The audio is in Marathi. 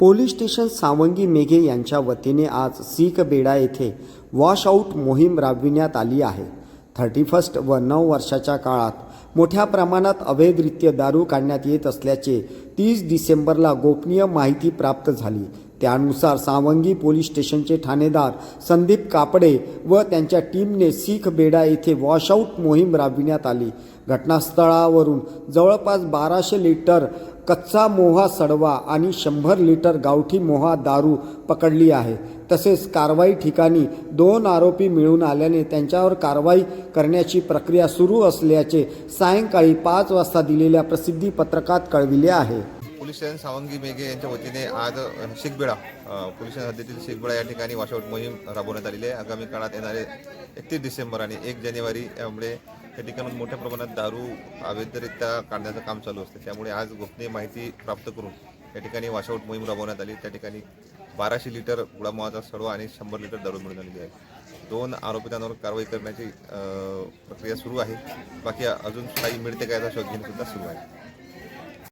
पोलीस स्टेशन सावंगी मेघे यांच्या वतीने आज सीख बेडा येथे वॉशआउट मोहीम राबविण्यात आली आहे. थर्टी फर्स्ट व नऊ वर्षाच्या काळात मोठ्या प्रमाणात अवैधरित्य दारू काढण्यात येत असल्याचे तीस डिसेंबरला गोपनीय माहिती प्राप्त झाली. त्यानुसार सावंगी पोलीस स्टेशनचे ठाणेदार संदीप कापडे व त्यांच्या टीमने सीख बेडा येथे वॉशआउट मोहीम राबविण्यात आली. घटनास्थळावरून जवळपास बाराशे लिटर कच्चा मोहा सडवा आणि शंभर लिटर गावठी मोहा दारू पकडली आहे. तसेच कारवाई ठिकाणी दोन आरोपी मिळून आल्याने त्यांच्यावर कारवाई करण्याची प्रक्रिया सुरू असल्याचे सायंकाळी पाच वाजता दिलेल्या प्रसिद्धी पत्रकात कळविले आहे. पोलीस स्टेशन सावंगी मेघे यांच्या वतीने आज अ, पोलीस स्टेशन हद्दीतील शेखबेडा या ठिकाणी वॉशआउट मोहीम राबवण्यात आलेली आहे. आगामी काळात येणारे एकतीस डिसेंबर आणि एक जानेवारी यामुळे या ठिकाणी मोठ्या प्रमाणात दारू अवैधरित्या काढण्याचं काम चालू असते. त्यामुळे आज गोपनीय माहिती प्राप्त करून या ठिकाणी वॉशआउट मोहीम राबवण्यात आली. त्या ठिकाणी बाराशे लिटर गुळामोहाचा सडवा आणि शंभर लिटर दारू मिळून आलेली आहे. दोन आरोपितांवर कारवाई करण्याची प्रक्रिया सुरू आहे. बाकी अजून काही मिळते का याचा शोध घेणे सुद्धा सुरू आहे.